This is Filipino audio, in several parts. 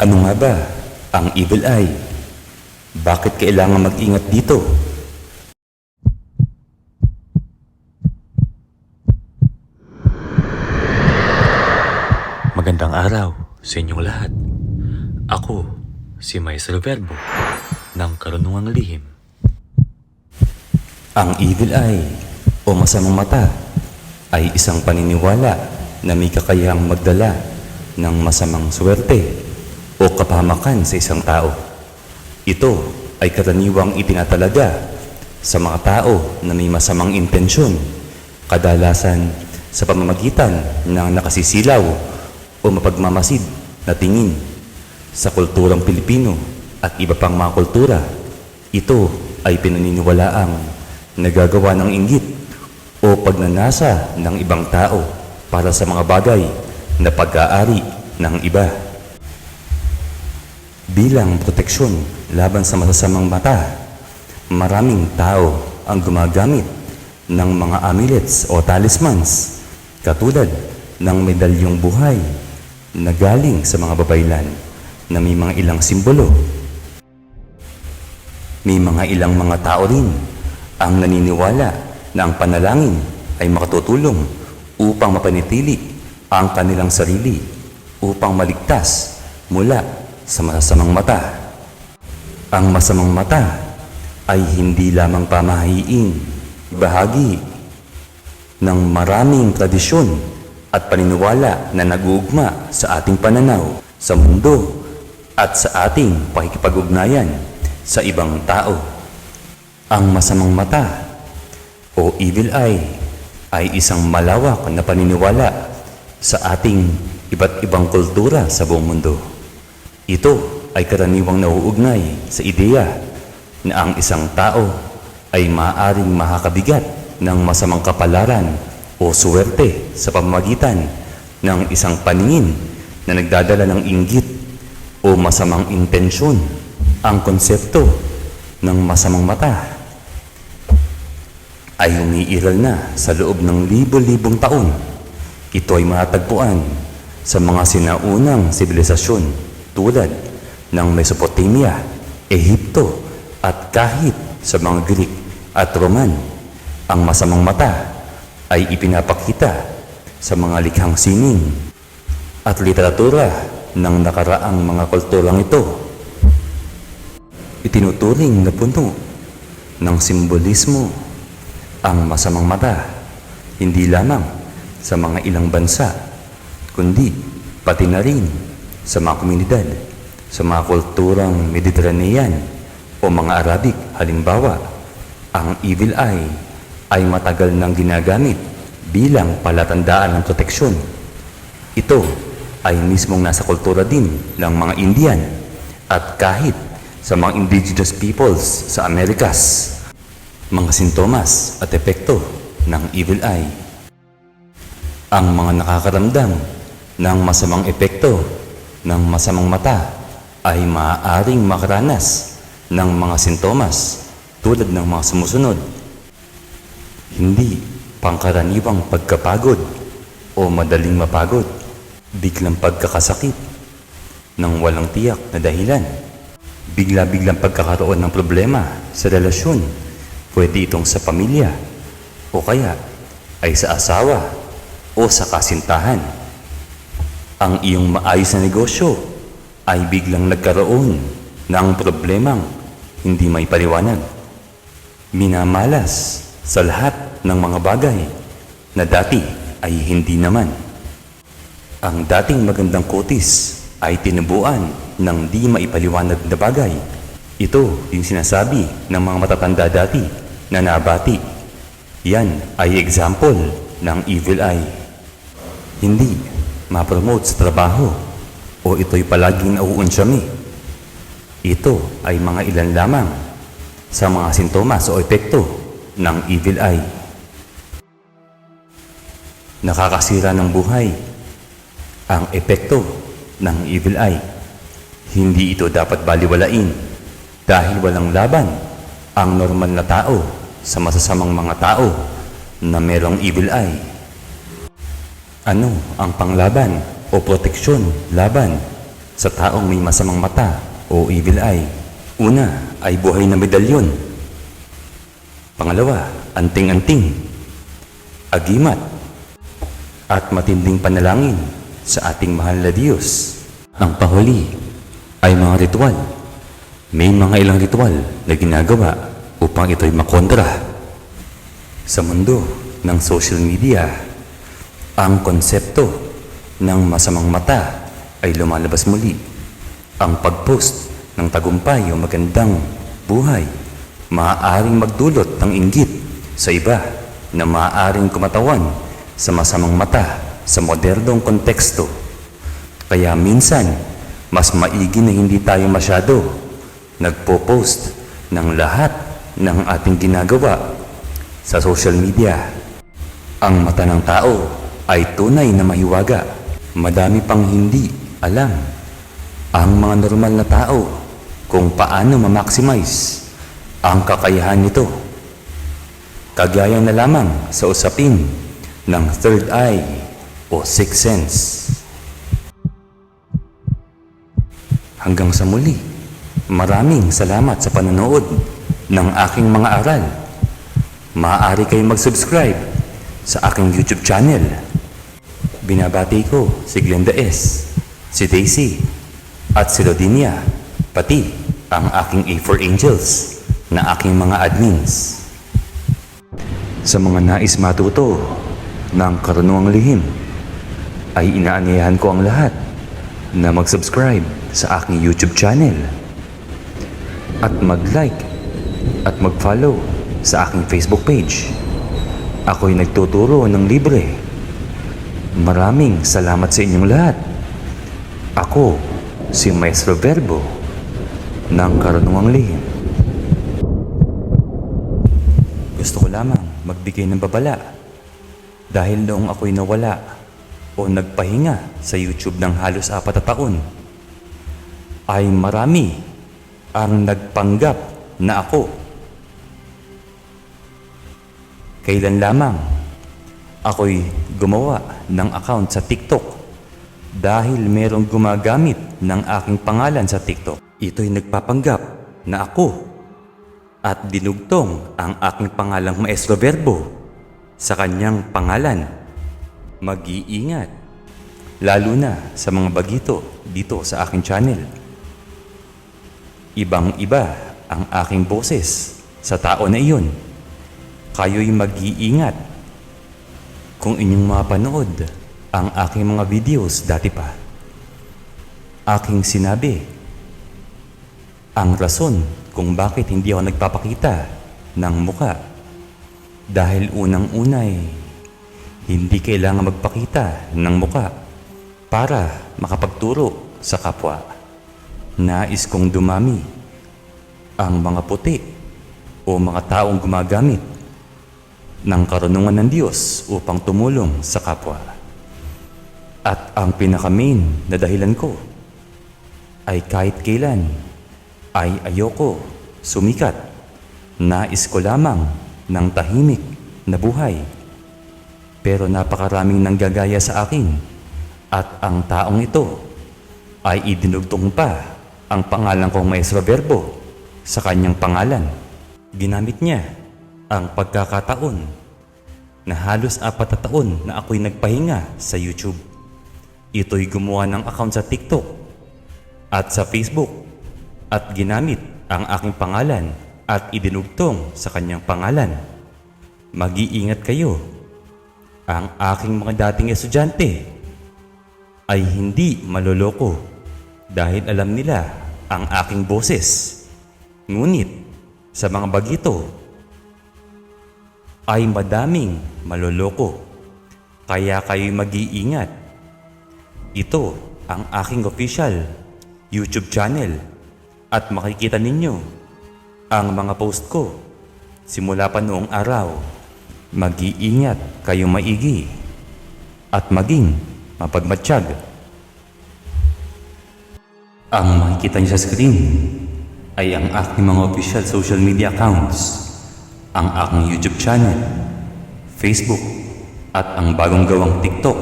Ano nga ba ang evil eye? Bakit kailangan mag-ingat dito? Magandang araw sa inyong lahat. Ako, si Maestro Verbo ng Karunungang Lihim. Ang evil eye o masamang mata ay isang paniniwala na may kakayahang magdala ng masamang swerte o kapahamakan sa isang tao. Ito ay karaniwang itinatalaga sa mga tao na may masamang intensyon, kadalasan sa pamamagitan ng nakasisilaw o mapagmamasid na tingin sa kulturang Pilipino at iba pang mga kultura. Ito ay pinaniniwalaang nagagawa ng inggit o pagnanasa ng ibang tao para sa mga bagay na pag-aari ng iba. Bilang proteksyon laban sa masasamang mata, maraming tao ang gumagamit ng mga amulets o talismans katulad ng medalyong buhay na galing sa mga babaylan na may mga ilang simbolo. May mga ilang mga tao rin ang naniniwala na ang panalangin ay makatutulong upang mapanitili ang kanilang sarili upang maligtas mula sa masasamang mata. Ang masamang mata ay hindi lamang pamahiin, bahagi ng maraming tradisyon at paniniwala na nag-uugma sa ating pananaw sa mundo at sa ating pakikipag-ugnayan sa ibang tao. Ang masamang mata o evil eye ay isang malawak na paniniwala sa ating iba't ibang kultura sa buong mundo. Ito ay karaniwang nauugnay sa ideya na ang isang tao ay maaaring makakabigat ng masamang kapalaran o suwerte sa pamamagitan ng isang paningin na nagdadala ng inggit o masamang intensyon. Ang konsepto ng masamang mata ay umiiral na sa loob ng libo-libong taon. Ito ay matagpuan sa mga sinaunang sibilisasyon tulad ng Mesopotamia, Ehipto at kahit sa mga Greek at Roman. Ang masamang mata ay ipinapakita sa mga likhang sining at literatura ng nakaraang mga kulturang ito. Itinuturing na puno ng simbolismo ang masamang mata, hindi lamang sa mga ilang bansa, kundi pati na rin sa mga komunidad, sa mga kulturang Mediterranean o mga Arabic. Halimbawa, ang evil eye ay matagal nang ginagamit bilang palatandaan ng proteksyon. Ito ay mismong nasa kultura din ng mga Indian at kahit sa mga indigenous peoples sa Amerikas mga sintomas at epekto ng evil eye. Ang mga nakakaramdam ng masamang epekto ng masamang mata ay maaaring makaranas ng mga sintomas tulad ng mga sumusunod. Hindi pangkaraniwang pagkapagod o madaling mapagod, biglang pagkakasakit ng walang tiyak na dahilan, bigla-biglang pagkakaroon ng problema sa relasyon Pwede itong sa pamilya o kaya ay sa asawa o sa kasintahan. Ang iyong maayos na negosyo ay biglang nagkaroon ng problemang hindi may paliwanag. Minamalas sa lahat ng mga bagay na dati ay hindi naman. Ang dating magandang kutis ay tinubuan ng di maipaliwanag na bagay ito yung sinasabi ng mga matatanda dati na nabati. Yan ay example ng evil eye. Hindi ma-promote sa trabaho o ito'y palaging nauunsyami. Ito ay mga ilan lamang sa mga sintomas o epekto ng evil eye. Nakakasira ng buhay ang epekto ng evil eye. Hindi ito dapat baliwalain dahil walang laban ang normal na tao sa masasamang mga tao na merong evil eye. Ano ang panglaban o proteksyon laban sa taong may masamang mata o evil eye. Una ay buhay na medalyon. Pangalawa, anting-anting, agimat, at matinding panalangin sa ating mahal na Diyos. Ang pahuli ay mga ritual. May mga ilang ritual na ginagawa upang ito'y makontra. Sa mundo ng social media, ang konsepto ng masamang mata ay lumalabas muli. Ang pag-post ng tagumpay o magandang buhay maaaring magdulot ng inggit sa iba na maaaring kumatawan sa masamang mata sa modernong konteksto. Kaya minsan, mas maigi na hindi tayo masyado nagpo-post ng lahat ng ating ginagawa sa social media. Ang mata ng tao ay tunay na mahiwaga. Madami pang hindi alam ang mga normal na tao kung paano ma-maximize ang kakayahan nito. Kagaya na lamang sa usapin ng third eye o sixth sense. Hanggang sa muli, maraming salamat sa panonood ng aking mga aral. Maaari kayong mag-subscribe sa aking YouTube channel. Binabati ko si Glenda S., si Daisy, at si Rodinia, pati ang aking A4 Angels na aking mga admins. Sa mga nais matuto ng karunungang lihim, ay inaanyayahan ko ang lahat na mag-subscribe sa aking YouTube channel at mag-like at mag-follow sa aking Facebook page. Ako'y nagtuturo ng libre. Maraming salamat sa inyong lahat. Ako, si Maestro Verbo ng Karunungang Lihim. Gusto ko lamang magbigay ng babala dahil noong ako'y nawala o nagpahinga sa YouTube ng halos apat na taon, ay marami ang nagpanggap na ako. Kailan lamang ako'y gumawa ng account sa TikTok dahil merong gumagamit ng aking pangalan sa TikTok. Ito'y nagpapanggap na ako at dinugtong ang aking pangalang Maestro Verbo sa kanyang pangalan. Mag-iingat, lalo na sa mga bagito dito sa aking channel. Ibang-iba ang aking boses sa tao na iyon. Kayo'y mag-iingat kung inyong mapanood ang aking mga videos dati pa. Aking sinabi ang rason kung bakit hindi ako nagpapakita ng muka. Dahil unang-unay, hindi kailangan magpakita ng muka para makapagturo sa kapwa. Nais kong dumami ang mga puti o mga taong gumagamit ng karunungan ng Diyos upang tumulong sa kapwa. At ang pinaka-main na dahilan ko ay kahit kailan ay ayoko sumikat. Nais ko lamang ng tahimik na buhay. Pero napakaraming nanggagaya sa akin at ang taong ito ay idinugtong pa ang pangalan kong Maestro Verbo sa kanyang pangalan. Ginamit niya ang pagkakataon na halos apat na taon na ako'y nagpahinga sa YouTube. Ito'y gumawa ng account sa TikTok at sa Facebook at ginamit ang aking pangalan at idinugtong sa kanyang pangalan. Mag-iingat kayo. Ang aking mga dating estudyante ay hindi maloloko dahil alam nila ang aking boses. Ngunit sa mga bagito ay madaming maloloko. Kaya kayo'y mag-iingat. Ito ang aking official YouTube channel at makikita ninyo ang mga post ko simula pa noong araw. Mag-iingat kayo maigi at maging mapagmatsyag. Ang makikita niyo sa screen ay ang aking mga official social media accounts, ang aking YouTube channel, Facebook, at ang bagong gawang TikTok.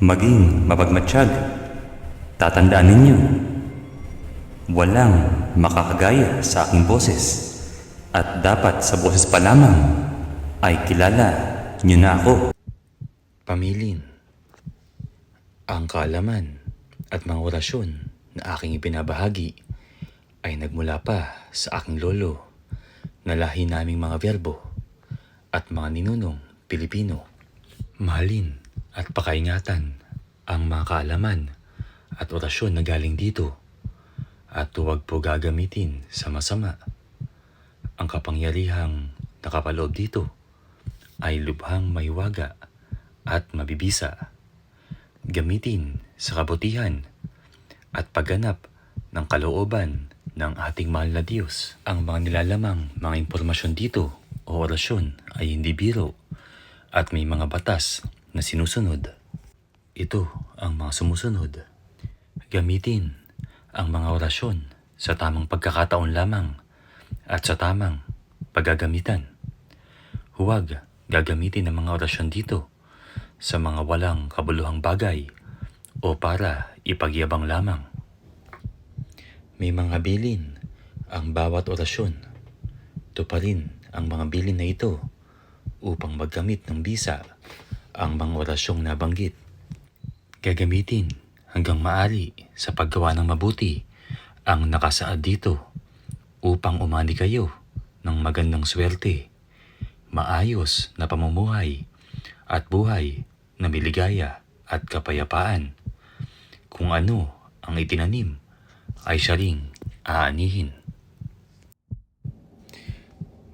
Maging mapagmatsyag Tatandaan ninyo, walang makakagaya sa aking boses at dapat sa boses pa lamang ay kilala niyo na ako. Pamilin. Ang kaalaman at mga orasyon na aking ipinabahagi ay nagmula pa sa aking lolo na lahi naming mga verbo at mga ninunong Pilipino. Mahalin at pakaingatan ang mga kaalaman at orasyon na galing dito at huwag po gagamitin sa masama. Ang kapangyarihang nakapaloob dito ay lubhang maywaga at mabibisa. Gamitin sa kabutihan at pagganap ng kalooban ng ating mahal na Diyos. Ang mga nilalamang mga impormasyon dito o orasyon ay hindi biro at may mga batas na sinusunod. Ito ang mga sumusunod. Gamitin ang mga orasyon sa tamang pagkakataon lamang at sa tamang paggagamitan. Huwag gagamitin ang mga orasyon dito sa mga walang kabuluhang bagay o para ipagyabang lamang. May mga bilin ang bawat orasyon. Tuparin ang mga bilin na ito upang magkamit ng bisa ang mga orasyong nabanggit. Gagamitin hanggang maari sa paggawa ng mabuti ang nakasaad dito upang umani kayo ng magandang swerte, maayos na pamumuhay at buhay na miligaya at kapayapaan. Kung ano ang itinanim ay siya ring aanihin.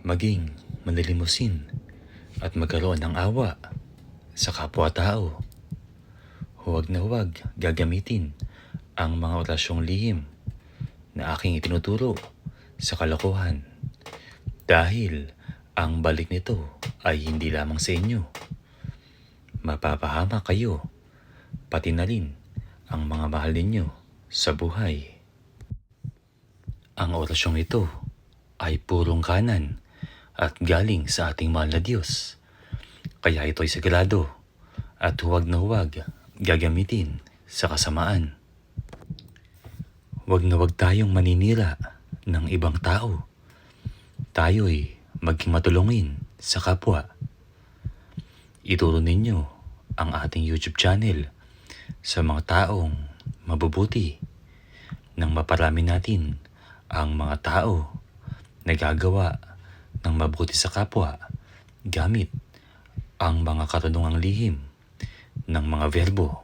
Maging manilimusin at magkaroon ng awa sa kapwa-tao. Huwag na huwag gagamitin ang mga orasyong lihim na aking itinuturo sa kalokohan dahil ang balik nito ay hindi lamang sa inyo. Mapapahama kayo, pati na rin ang mga mahal ninyo sa buhay. Ang orasyong ito ay purong kanan at galing sa ating mahal na Diyos. Kaya ito'y sagrado at huwag na huwag gagamitin sa kasamaan. Huwag na huwag tayong maninira ng ibang tao. Tayo'y maging matulungin sa kapwa. Ituro ninyo ang ating YouTube channel sa mga taong mabubuti nang maparami natin ang mga tao na gagawa ng mabuti sa kapwa gamit ang mga karunungang lihim ng mga verbo